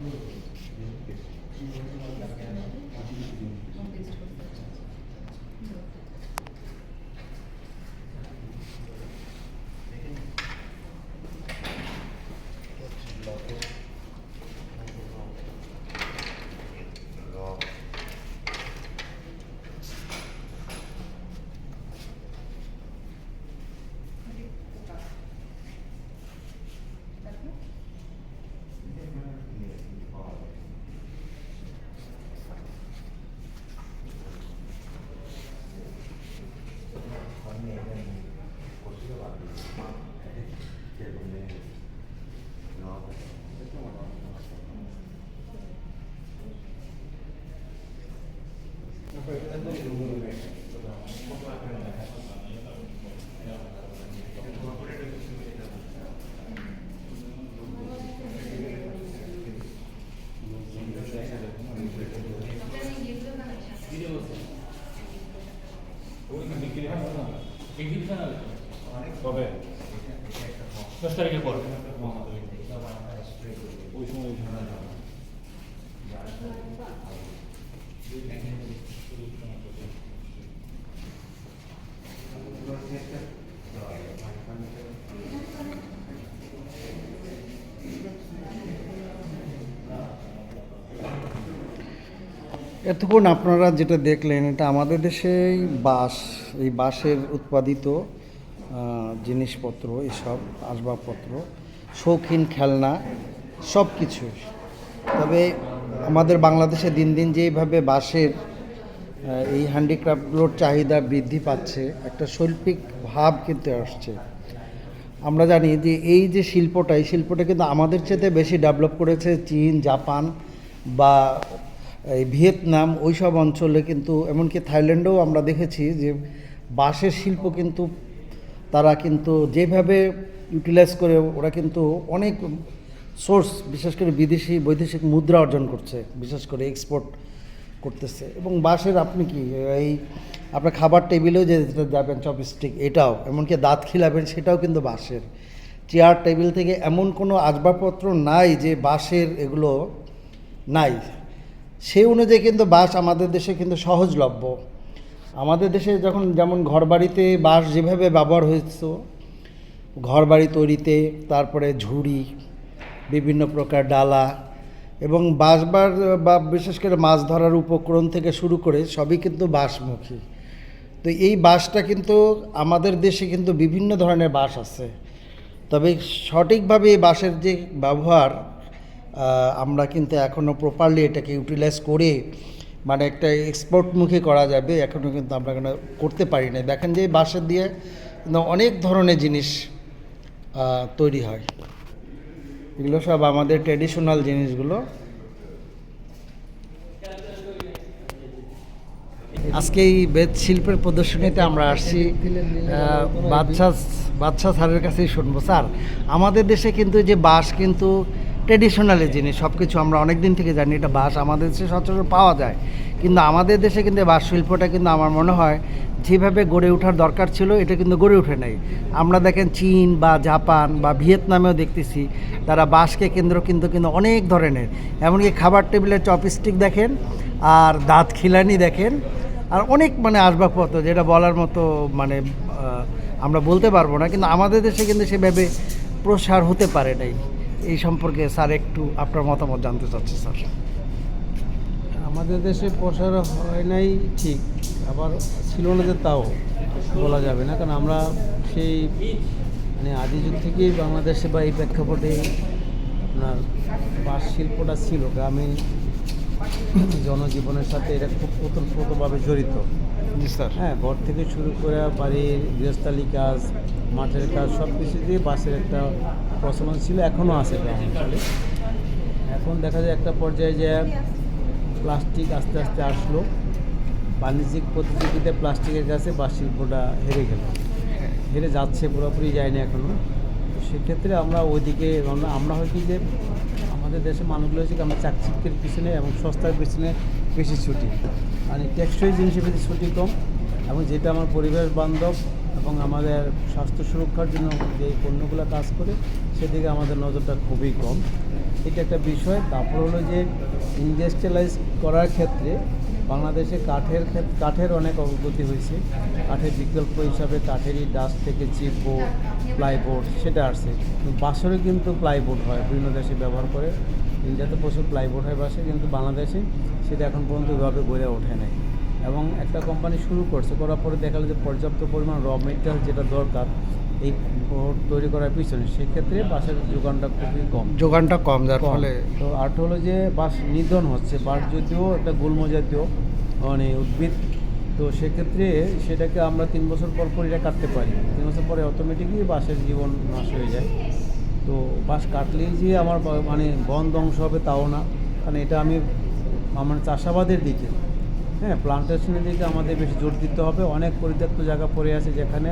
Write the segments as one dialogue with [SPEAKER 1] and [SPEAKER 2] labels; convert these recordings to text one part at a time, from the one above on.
[SPEAKER 1] Thank.
[SPEAKER 2] এতক্ষণ আপনারা যেটা দেখলেন এটা আমাদের দেশেই বাঁশ এই বাঁশের উৎপাদিত জিনিসপত্র, এসব, আসবাবপত্র, শৌখিন খেলনা সব কিছু তবে আমাদের বাংলাদেশে দিন দিন যেভাবে বাঁশের এই হ্যান্ডিক্রাফটগুলোর চাহিদা বৃদ্ধি পাচ্ছে, একটা শৈল্পিক ভাব কিন্তু আসছে। আমরা জানি যে এই যে শিল্পটা, এই শিল্পটা কিন্তু আমাদের চেয়ে বেশি ডেভেলপ করেছে চীন, জাপান বা এই ভিয়েতনাম ওই সব অঞ্চলে কিন্তু, এমনকি থাইল্যান্ডেও আমরা দেখেছি যে বাঁশের শিল্প কিন্তু তারা কিন্তু যেভাবে ইউটিলাইজ করে ওরা কিন্তু অনেক সোর্স বিশেষ করে বিদেশি, বৈদেশিক মুদ্রা অর্জন করছে, বিশেষ করে এক্সপোর্ট করতেছে। এবং বাঁশের আপনি কি, এই আপনার খাবার টেবিলেও যে যাবেন চপস্টিক এটাও, এমনকি দাঁত খিলাবেন, সেটাও কিন্তু বাঁশের। চেয়ার টেবিল থেকে এমন কোনো আসবাবপত্র নাই যে বাঁশের এগুলো নাই। সেই অনুযায়ী কিন্তু বাঁশ আমাদের দেশে কিন্তু সহজলভ্য। আমাদের দেশে যখন যেমন ঘরবাড়িতে বাঁশ যেভাবে ব্যবহার হয়েছে, ঘরবাড়ি তৈরিতে, তারপরে ঝুড়ি, বিভিন্ন প্রকার ডালা এবং বাঁশবার বা বিশেষ করে মাছ ধরার উপকরণ থেকে শুরু করে সবই কিন্তু বাঁশমুখী। তো এই বাঁশটা কিন্তু আমাদের দেশে কিন্তু বিভিন্ন ধরনের বাঁশ আছে। তবে সঠিকভাবে এই বাঁশের যে ব্যবহার আমরা কিন্তু এখনও প্রপারলি এটাকে ইউটিলাইজ করে মানে একটা এক্সপোর্টমুখী করা যাবে এখনও কিন্তু আমরা কোনো করতে পারি না দেখেন যে বাঁশের দিয়ে অনেক ধরনের জিনিস তৈরি হয়। এগুলো সব আমাদের ট্রেডিশনাল জিনিসগুলো। আজকে এই বেদ শিল্পের প্রদর্শনীতে আমরা আসছি আহ, বাদশা বাদশা স্যারের কাছেই শুনব। স্যার আমাদের দেশে কিন্তু যে বাঁশ কিন্তু ট্রেডিশনালি জিনিস সব কিছু আমরা অনেক দিন থেকে জানি, এটা বাঁশ আমাদের দেশে সচরাচর পাওয়া যায়। কিন্তু আমাদের দেশে কিন্তু বাঁশ শিল্পটা কিন্তু আমার মনে হয়, যেভাবে গড়ে ওঠার দরকার ছিল, এটা কিন্তু গড়ে ওঠে নাই। আমরা দেখেন চীন বা জাপান বা ভিয়েতনামেও দেখতেছি, তারা বাঁশকে কেন্দ্র কিন্তু কিন্তু অনেক ধরনের। এমনকি খাবার টেবিলের চপস্টিক দেখেন, আর দাঁত খিলানি দেখেন, আর অনেক মানে আসবাবপত্র, যেটা বলার মতো মানে আমরা বলতে পারব না, কিন্তু আমাদের দেশে কিন্তু সেভাবে প্রসার হতে পারে নাই। এই সম্পর্কে স্যার একটু আপনার মতামত জানতে চাচ্ছি স্যার।
[SPEAKER 3] আমাদের দেশে প্রসার হয় নাই ঠিক আবার ছিল না যে তাও বলা যাবে না কারণ আমরা সেই মানে আদি যুগ থেকেই বাংলাদেশে বা এই প্রেক্ষাপটে আপনার বাঁশ শিল্পটা ছিল গ্রামে জনজীবনের সাথে এটা খুব ওতপ্রোতভাবে জড়িত।
[SPEAKER 2] স্যার।
[SPEAKER 3] হ্যাঁ ঘর থেকে শুরু করে বাড়ির গৃহস্থালী কাজ মাঠের কাজ সব কিছু দিয়ে বাসের একটা প্রচলন ছিল এখনও আছে গ্রাম অঞ্চলে এখন দেখা যায় একটা পর্যায়ে যে প্লাস্টিক আস্তে আস্তে আসলো। বাণিজ্যিক প্রতিযোগিতায় প্লাস্টিকের কাছে বাস শিল্পটা হেরে গেল। হেরে যাচ্ছে, পুরোপুরি যায়নি এখনও তো সেক্ষেত্রে আমরা ওইদিকে আমরা হয় কি যে আমাদের দেশের মানুষগুলো হচ্ছে আমরা চাকচিক্যের পিছনে এবং সস্তার পিছনে বেশি ছুটি। মানে টেকসই জিনিসের প্রতি ছুটি কম এবং যেটা আমার পরিবেশ বান্ধব এবং আমাদের স্বাস্থ্য সুরক্ষার জন্য যে পণ্যগুলো কাজ করে, সেদিকে আমাদের নজরটা খুবই কম। এটা একটা বিষয়। তারপর হলো যে ইন্ডাস্ট্রিয়ালাইজ করার ক্ষেত্রে বাংলাদেশে কাঠের কাঠের অনেক অগ্রগতি হয়েছে। কাঠের বিকল্প হিসাবে কাঠেরই ডাস্ট থেকে চিপ বোর্ড প্লাইবোর্ড সেটা আসছে। বাঁশেরও কিন্তু প্লাইবোর্ড হয়, বিভিন্ন দেশে ব্যবহার করে। ইন্ডিয়াতে প্রচুর প্লাইবোর্ড হয় বাসে কিন্তু বাংলাদেশে সেটা এখন পর্যন্ত ওইভাবে গড়ে ওঠে নাই। এবং একটা কোম্পানি শুরু করছে করার পরে দেখা যে পর্যাপ্ত পরিমাণ র মেটেরিয়াল যেটা দরকার এই তৈরি করার পিছনে সেক্ষেত্রে বাসের যোগানটা খুবই কম।
[SPEAKER 2] যোগানটা কম যার ফলে
[SPEAKER 3] তো আর্ট হলো যে বাস নিধন হচ্ছে বাস যদিও একটা গুল্ম জাতীয় মানে উদ্ভিদ তো সেক্ষেত্রে সেটাকে আমরা তিন বছর পর পর এটা কাটতে পারি। তিন বছর পরে অটোমেটিকই বাসের জীবন নাশ হয়ে যায়। তো বাস কাটলেই যে আমার মানে বন ধ্বংস হবে তাও না। কারণ এটা আমি আমার চাষাবাদের দিকে হ্যাঁ প্লান্টেশনের দিকে আমাদের বেশি জোর দিতে হবে। অনেক পরিত্যক্ত জায়গা পড়ে আছে যেখানে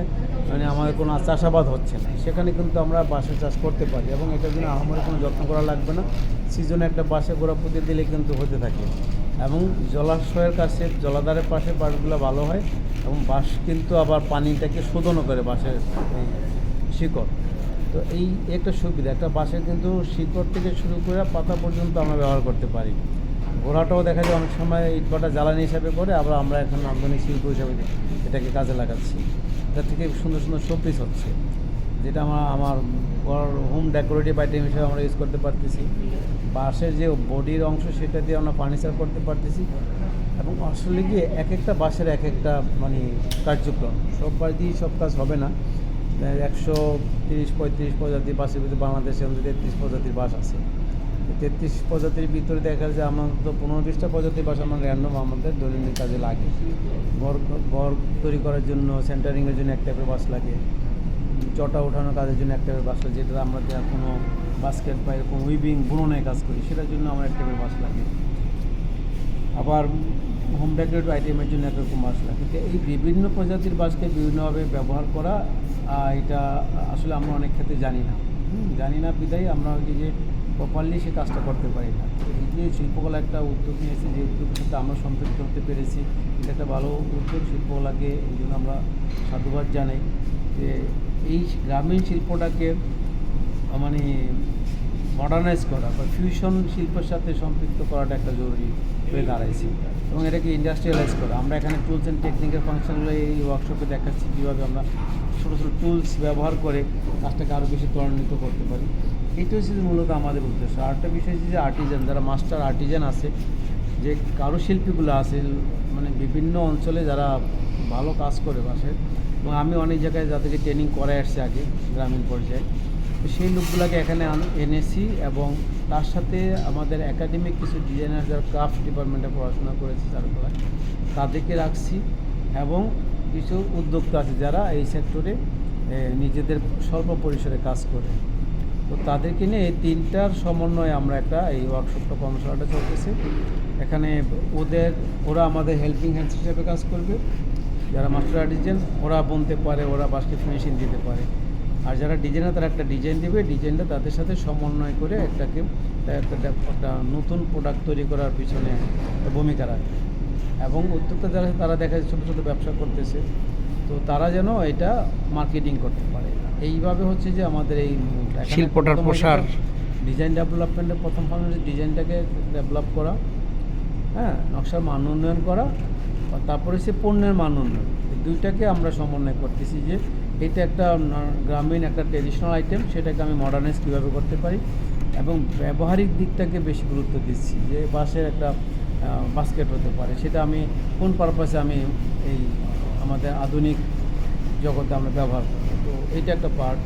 [SPEAKER 3] মানে আমাদের কোনো চাষাবাদ হচ্ছে না। সেখানে কিন্তু আমরা বাঁশের চাষ করতে পারি এবং এটার জন্য আমাদের কোনো যত্ন করা লাগবে না। সিজনে একটা বাঁশে গোড়া পুঁতে দিলে কিন্তু হতে থাকে। এবং জলাশয়ের কাছে, জলাধারের পাশে বাঁশগুলো ভালো হয় এবং বাঁশ কিন্তু আবার পানিটাকে শোধনও করে বাঁশের শিকড়। তো এই একটা সুবিধা, একটা বাঁশের কিন্তু শিকড় থেকে শুরু করে পাতা পর্যন্ত আমরা ব্যবহার করতে পারি। ঘোড়াটাও দেখা যায় অনেক সময় ইটভাটা জ্বালানি হিসাবে করে আবার আমরা এখন আমদানি শিল্প হিসাবে এটাকে কাজে লাগাচ্ছি। এটা থেকে সুন্দর সুন্দর শোপিস হচ্ছে। যেটা আমরা, আমার ঘর হোম ডেকোরেটিভ আইটেম হিসেবে আমরা ইউজ করতে পারতেছি। বাঁশের যে বডির অংশ, সেটা দিয়ে আমরা ফার্নিচার করতে পারতেছি। এবং আসলে গিয়ে এক একটা বাঁশের এক একটা মানে কার্যক্রম। সব বাড়ি দিয়েই সব কাজ হবে না। একশো তিরিশ পঁয়ত্রিশ প্রজাতির বাসের ভিতরে বাংলাদেশে আমাদের তেত্রিশ প্রজাতির বাস আছে। তেত্রিশ প্রজাতির ভিতরে দেখা যায় আমার তো পনেরো বিশটা প্রজাতির বাস আমার র্যান্ডম আমাদের দৈনন্দিন কাজে লাগে। ঘর ঘর তৈরি করার জন্য সেন্টারিংয়ের জন্য এক টাইপের বাস লাগে। চটা ওঠানোর কাজের জন্য এক টাইপের বাস লাগে। যেটা আমরা যা কোনো বাস্কেট বা এরকম উইভিং বুননের কাজ করি, সেটার জন্য আমার এক টাইপের বাস লাগে। আবার হোম ডেকোরেটিভ আইটেমের জন্য একরকম বাস লাগে। তো এই বিভিন্ন প্রজাতির বাসকে বিভিন্নভাবে ব্যবহার করা এটা আসলে আমরা অনেক ক্ষেত্রে জানি না। জানি না বিদায় আমরা যে প্রপারলি সে কাজটা করতে পারি না। এই যে শিল্পকলা একটা উদ্যোগ নিয়েছে, যে উদ্যোগের সাথে আমরা সম্পৃক্ত হতে পেরেছি, এটা একটা ভালো উদ্যোগ শিল্পকলাকে, এই জন্য আমরা সাধুবাদ জানাই যে এই গ্রামীণ শিল্পটাকে মানে মডার্নাইজ করা বা ফিউশন শিল্পের সাথে সম্পৃক্ত করাটা একটা জরুরি হয়ে দাঁড়াইছে এবং এটাকে ইন্ডাস্ট্রিয়ালাইজ করা। আমরা এখানে টুলস অ্যান্ড টেকনিক্যাল ফাংশনগুলো এই ওয়ার্কশপে দেখাচ্ছি কীভাবে আমরা ছোটো ছোটো টুলস ব্যবহার করে কাজটাকে আরও বেশি ত্বরান্বিত করতে পারি। এটা হচ্ছে মূলত আমাদের উদ্দেশ্য। আরেকটা বিষয় হচ্ছে যে আর্টিজান যারা মাস্টার আর্টিজান আছে, যে কারুশিল্পীগুলো আছে মানে বিভিন্ন অঞ্চলে যারা ভালো কাজ করে বাসে, এবং আমি অনেক জায়গায় যাদেরকে ট্রেনিং করে আসছি আগে, গ্রামীণ পর্যায়ে, তো সেই লোকগুলোকে এখানে এনেছি এবং তার সাথে আমাদের একাডেমিক কিছু ডিজাইনার যারা ক্রাফট ডিপার্টমেন্টে পড়াশোনা করেছে চারুকলায় তাদেরকে রাখছি এবং কিছু উদ্যোক্তা আছে যারা এই সেক্টরে নিজেদের স্বল্প পরিসরে কাজ করে। তো তাদেরকে নিয়ে এই তিনটার সমন্বয়ে আমরা একটা এই ওয়ার্কশপটা কর্মশালাটা চলতেছে। এখানে ওদের, ওরা আমাদের হেল্পিং হ্যান্ডস হিসেবে কাজ করবে। যারা মাস্টার আর্টিজেন ওরা বুনতে পারে, ওরা বাস্কেট ফিনিশিং দিতে পারে। আর যারা ডিজাইনার তারা একটা ডিজাইন দেবে। ডিজাইনটা তাদের সাথে সমন্বয় করে একটাকে, একটা একটা নতুন প্রোডাক্ট তৈরি করার পিছনে ভূমিকা রাখবে এবং উদ্যোক্তা যারা, তারা দেখা যায় ছোটো ছোটো ব্যবসা করতেছে। তো তারা যেন এটা মার্কেটিং করতে পারে। এইভাবে হচ্ছে যে আমাদের এই
[SPEAKER 2] শিল্পটার প্রসার।
[SPEAKER 3] ডিজাইন ডেভেলপমেন্টের প্রথম হচ্ছে ডিজাইনটাকে ডেভেলপ করা হ্যাঁ নকশার মান উন্নয়ন করা আর তারপরে সে পণ্যের মান উন্নয়ন। এই দুইটাকে আমরা সমন্বয় করতেছি যে এটা একটা গ্রামীণ একটা ট্রেডিশনাল আইটেম সেটাকে আমি মডার্নাইজ কীভাবে করতে পারি এবং ব্যবহারিক দিকটাকে বেশি গুরুত্ব দিচ্ছি যে বাসের একটা বাস্কেট হতে পারে। সেটা আমি কোন পারপাসে আমি এই আমাদের আধুনিক জগতে আমরা ব্যবহার করব? তো এইটা একটা পার্ট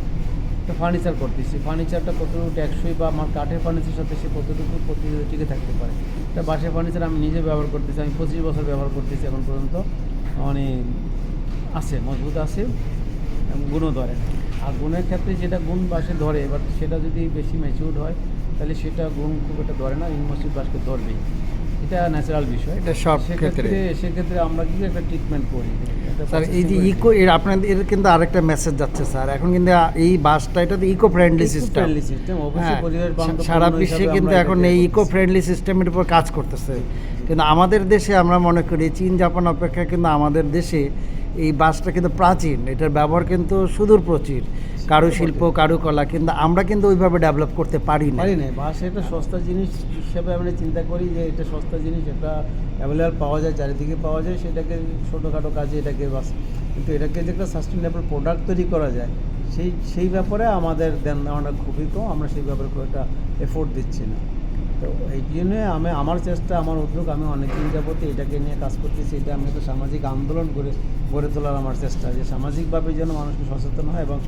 [SPEAKER 3] একটা ফার্নিচার করতেছি। ফার্নিচারটা কতটুকু ট্যাক্সই বা আমার কাঠের ফার্নিচারের সাথে সে কতটুকু প্রতিযোগিতা টিকে থাকতে পারে? এটা বাসের ফার্নিচার আমি নিজে ব্যবহার করতেছি, আমি পঁচিশ বছর ব্যবহার করতেছি এখন পর্যন্ত। মানে আছে, মজবুত আছে গুণও ধরে। আর গুণের ক্ষেত্রে যেটা গুণ বাসে ধরে, এবার সেটা যদি বেশি ম্যাচিউর্ড হয়, তাহলে সেটা গুণ খুব একটা ধরে না ইনমোসিভ বাসকে ধরবেই। এটা ন্যাচারাল বিষয়।
[SPEAKER 2] এটা সব ক্ষেত্রে।
[SPEAKER 3] সেক্ষেত্রে আমরা কি একটা ট্রিটমেন্ট করি।
[SPEAKER 2] স্যার এই যে ইকো এর আপনাদের এর কিন্তু আরেকটা মেসেজ যাচ্ছে স্যার। এখন কিন্তু এই বাসটা এটা তো ইকো ফ্রেন্ডলি সিস্টেম সারা বিশ্বে কিন্তু এখন এই ইকো ফ্রেন্ডলি সিস্টেমের উপর কাজ করতেছে। কিন্তু আমাদের দেশে আমরা মনে করি চীন জাপান অপেক্ষা কিন্তু আমাদের দেশে এই বাসটা কিন্তু প্রাচীন। এটার ব্যবহার কিন্তু সুদূর প্রচুর কারুশিল্প, কারুকলা, কিন্তু আমরা কিন্তু ওইভাবে ডেভেলপ করতে পারি না।
[SPEAKER 3] পারি না বাস এটা সস্তা জিনিস হিসেবে আমরা চিন্তা করি যে এটা সস্তা জিনিস, এটা অ্যাভেলেবল পাওয়া যায়, চারিদিকে পাওয়া যায়, সেটাকে ছোটোখাটো কাজে এটাকে বাস। কিন্তু এটাকে যে একটা সাস্টেনেবল প্রোডাক্ট তৈরি করা যায়, সেই সেই ব্যাপারে আমাদের দেন দেওয়াটা খুবই কম, আমরা সেই ব্যাপারে খুব একটা এফোর্ট দিচ্ছি না। তো এই জন্য আমি, আমার চেষ্টা, আমার উদ্যোগ, আমি অনেকদিন যাবতে এটাকে নিয়ে কাজ করতেছি, এটা আমি একটা সামাজিক আন্দোলন করে গড়ে তোলার আমার চেষ্টা, যে সামাজিকভাবে যেন মানুষকে সচেতন হয় এবং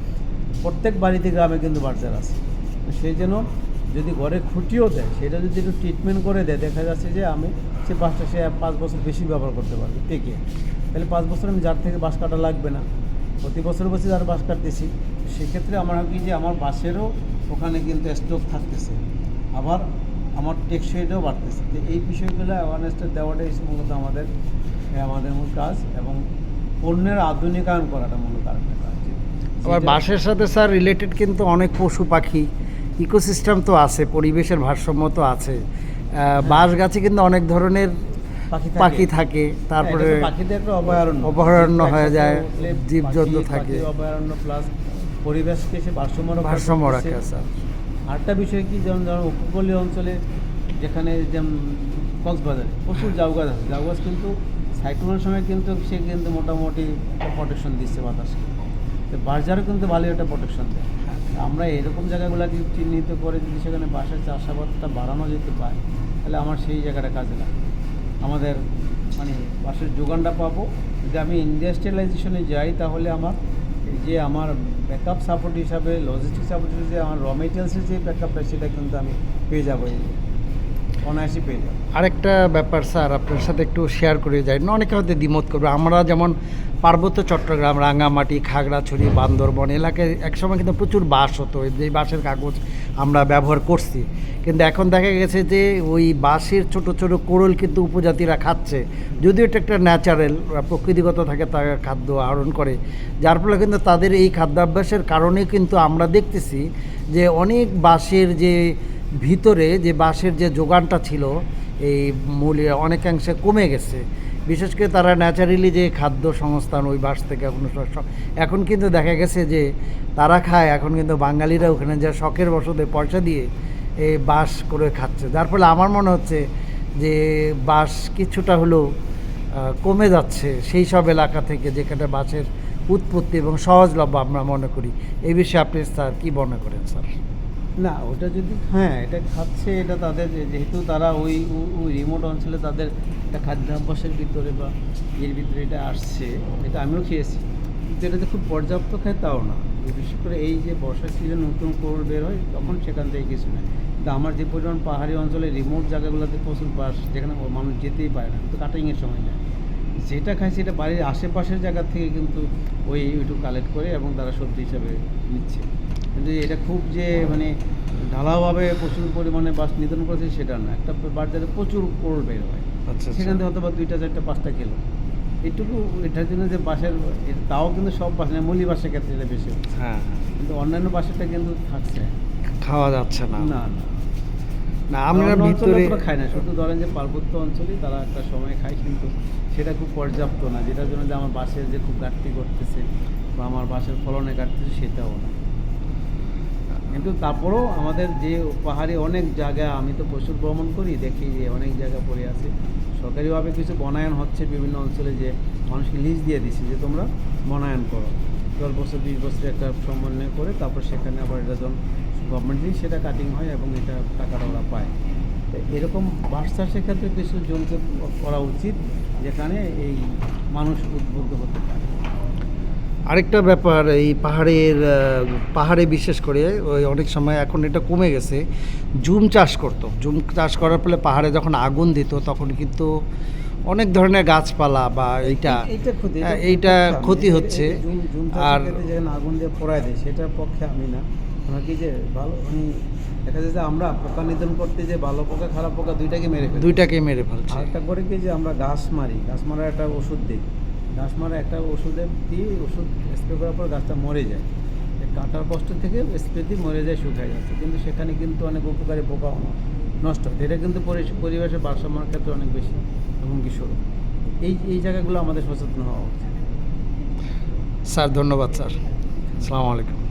[SPEAKER 3] প্রত্যেক বাড়িতে গ্রামে কিন্তু বাচ্চারা আছে। সেই জন্য যদি ঘরে খুঁটিও দেয়, সেটা যদি একটু ট্রিটমেন্ট করে দেয়, দেখা যাচ্ছে যে আমি সে বাসটা সে পাঁচ বছর বেশি ব্যবহার করতে পারবে। টেকে তাহলে পাঁচ বছর আমি যার থেকে বাস কাটা লাগবে না। প্রতি বছর বছর যার বাস কাটতেছি, সেক্ষেত্রে আমার কি যে আমার বাসেরও ওখানে কিন্তু স্টক থাকতেছে। আবার আমার টেকসইটাও বাড়তেছে। তো এই বিষয়গুলো অ্যাওয়ারনেসটা দেওয়াটাই মূলত আমাদের আমাদের মূল কাজ এবং পণ্যের আধুনিকায়ন করাটা মূল কাজ
[SPEAKER 2] আবার বাসের সাথে স্যার রিলেটেড কিন্তু অনেক পশু পাখি। ইকোসিস্টেম তো আছে পরিবেশের ভারসাম্য তো আছে। বাঁশ গাছে কিন্তু অনেক ধরনের
[SPEAKER 3] পাখি থাকে।
[SPEAKER 2] তারপরে
[SPEAKER 3] হ্যাঁ, এটা তো পাখিদের একটা অভয়ারণ্য।
[SPEAKER 2] হয়ে যায়, জীবজন্তু থাকে।
[SPEAKER 3] অভয়ারণ্য প্লাস পরিবেশকে সে ভারসাম্য
[SPEAKER 2] ভারসাম্য। রাখে স্যার।
[SPEAKER 3] আরেকটা বিষয় কি যেমন ধরুন উপকূলীয় অঞ্চলে যেখানে যেমন কক্সবাজারে প্রচুর জাউ গাছ আছে। জাউ গাছ কিন্তু সাইক্লোনের সময় কিন্তু সে কিন্তু মোটামুটি প্রোটেকশন দিচ্ছে বাতাসকে। তো বাজারও কিন্তু ভালো একটা প্রোটেকশন দেয়। আমরা এরকম জায়গাগুলোকে চিহ্নিত করে যদি সেখানে বাসার চাষাবাদটা বাড়ানো যেতে পারে, তাহলে আমার সেই জায়গাটা কাজে লাগে। আমাদের মানে বাসের যোগানটা পাবো। যদি আমি ইন্ডাস্ট্রিয়ালাইজেশনে যাই, তাহলে আমার যে আমার ব্যাকআপ সাপোর্ট হিসাবে লজিস্টিক সাপোর্ট হিসেবে আমার র মেটেরিয়ালসের যে ব্যাকআপটা সেটা কিন্তু আমি পেয়ে যাব পেয়ে
[SPEAKER 2] আরেকটা ব্যাপার স্যার, আপনার সাথে একটু শেয়ার করে যাই। না, অনেকে হয়তো দ্বিমত করবে। আমরা যেমন পার্বত্য চট্টগ্রাম রাঙামাটি খাগড়াছড়ি, বান্দরবন এলাকায় একসময় কিন্তু প্রচুর বাঁশ হতো। যে বাঁশের কাগজ আমরা ব্যবহার করছি। কিন্তু এখন দেখা গেছে যে ওই বাঁশের ছোট ছোট কোরল কিন্তু উপজাতিরা খাচ্ছে। যদিও এটা একটা ন্যাচারাল প্রকৃতিগত থাকে তার খাদ্য আহরণ করে। যার ফলে কিন্তু তাদের এই খাদ্যাভ্যাসের কারণে কিন্তু আমরা দেখতেছি যে অনেক বাঁশের যে ভিতরে যে বাঁশের যে যোগানটা ছিল, এই মূল্যে অনেকাংশে কমে গেছে। বিশেষ করে তারা ন্যাচারালি যে খাদ্য সংস্থান ওই বাস থেকে এখন এখন কিন্তু দেখা গেছে যে তারা খায়, এখন কিন্তু বাঙালিরা ওখানে যে শখের বসতে পয়সা দিয়ে এই বাস করে খাচ্ছে। যার ফলে আমার মনে হচ্ছে যে বাঁশ কিছুটা হলেও কমে যাচ্ছে সেই সব এলাকা থেকে যেখানে বাঁশের উৎপত্তি এবং সহজলভ্য আমরা মনে করি। এই বিষয়ে আপনি স্যার কী মনে করেন স্যার?
[SPEAKER 3] না, ওটা যদি হ্যাঁ এটা খাচ্ছে, এটা তাদের যেহেতু তারা ওই ওই রিমোট অঞ্চলে তাদের একটা খাদ্যাভ্যাসের ভিতরে বা এর ভিতরে এটা আসছে, এটা আমিও খেয়েছি। কিন্তু এটা এটাতে খুব পর্যাপ্ত খায় তাও না। বিশেষ করে এই যে বর্ষার সিজন নতুন কোরল বের হয়, তখন সেখান থেকে কিছু নেই। কিন্তু আমার যে পরিমাণ পাহাড়ি অঞ্চলে রিমোট জায়গাগুলোতে প্রচুর বাস, যেখানে মানুষ যেতেই পারে না, কিন্তু কাটিংয়ের সময় যায় যেটা খায় সেটা বাড়ির আশেপাশের জায়গা থেকে কিন্তু ওই একটু কালেক্ট করে এবং তারা সবজি হিসাবে নিচ্ছে। কিন্তু এটা খুব যে মানে ঢালাওভাবে প্রচুর পরিমাণে বাস নিধন করেছে সেটা না। একটা বাজারে প্রচুর কোরল বের হয়।
[SPEAKER 2] আচ্ছা
[SPEAKER 3] সেখান থেকে হয়তো বা দুইটা চারটা পাঁচটা কিলো। এটুকু এটার জন্য যে বাসের তাও কিন্তু সব বাস না মলি বাসের ক্ষেত্রে এটা বেশি হচ্ছে।
[SPEAKER 2] হ্যাঁ
[SPEAKER 3] কিন্তু অন্যান্য বাসেরটা কিন্তু থাকছে।
[SPEAKER 2] খাওয়া যাচ্ছে না।
[SPEAKER 3] না না।
[SPEAKER 2] আমরা ভিতরে
[SPEAKER 3] খায় না। শুধু ধরেন যে পার্বত্য অঞ্চলেই তারা একটা সময় খায় কিন্তু সেটা খুব পর্যাপ্ত না। যেটার জন্য যে আমার বাসের যে খুব ঘাটতি করতেছে বা আমার বাসের ফলনে ঘাটতেছে সেটাও না। কিন্তু তারপরেও আমাদের যে পাহাড়ে অনেক জায়গা, আমি তো প্রচুর ভ্রমণ করি, দেখি যে অনেক জায়গা পড়ে আছে। সরকারিভাবে কিছু বনায়ন হচ্ছে বিভিন্ন অঞ্চলে যে মানুষকে লিজ দিয়ে দিচ্ছে যে তোমরা বনায়ন করো। দশ বছর, বিশ বছর একটা সমন্বয় করে তারপর সেখানে আবার এটা যখন গভর্নমেন্টই সেটা কাটিং হয় এবং এটা টাকাটা ওরা পায়। এরকম বাস চাষের ক্ষেত্রে কিছু জমিতে করা উচিত, যেখানে এই মানুষ উদ্বুদ্ধ হতে পারে।
[SPEAKER 2] আরেকটা ব্যাপার এই পাহাড়ের পাহাড়ে বিশেষ করে ওই অনেক সময় এখন এটা কমে গেছে। জুম চাষ করতো। জুম চাষ করার ফলে পাহাড়ে যখন আগুন দিত তখন কিন্তু অনেক ধরনের গাছপালা বা এইটা
[SPEAKER 3] এইটা ক্ষতি
[SPEAKER 2] হচ্ছে। আর-
[SPEAKER 3] আগুন দিয়ে পোড়ায় দেয় সেটার পক্ষে আমি না। কি যে ভালো মানে দেখা যায় যে আমরা পোকা নিধন করতে যে ভালো পোকা খারাপ পোকা দুইটাকে মেরে ফেলি।
[SPEAKER 2] দুইটাকে মেরে ফেলছে।
[SPEAKER 3] আর একটা করে কি যে আমরা গাছ মারি গাছ মারার একটা ওষুধ দিই। ঘাস মারা একটা ওষুধে দিয়ে ওষুধ স্প্রে করার পর গাছটা মরে যায়। কাটার কষ্ট থেকে স্প্রে দিয়ে মরে যায়, শুকায় যাচ্ছে। কিন্তু সেখানে কিন্তু অনেক উপকারী পোকা নষ্ট হয়। এটা কিন্তু পরিবেশের ভারসাম্যের ক্ষেত্রে অনেক বেশি হুমকি স্বরূপ এই এই জায়গাগুলো আমাদের সচেতন হওয়া উচিত।
[SPEAKER 2] স্যার, ধন্যবাদ, স্যার। আসসালামু আলাইকুম।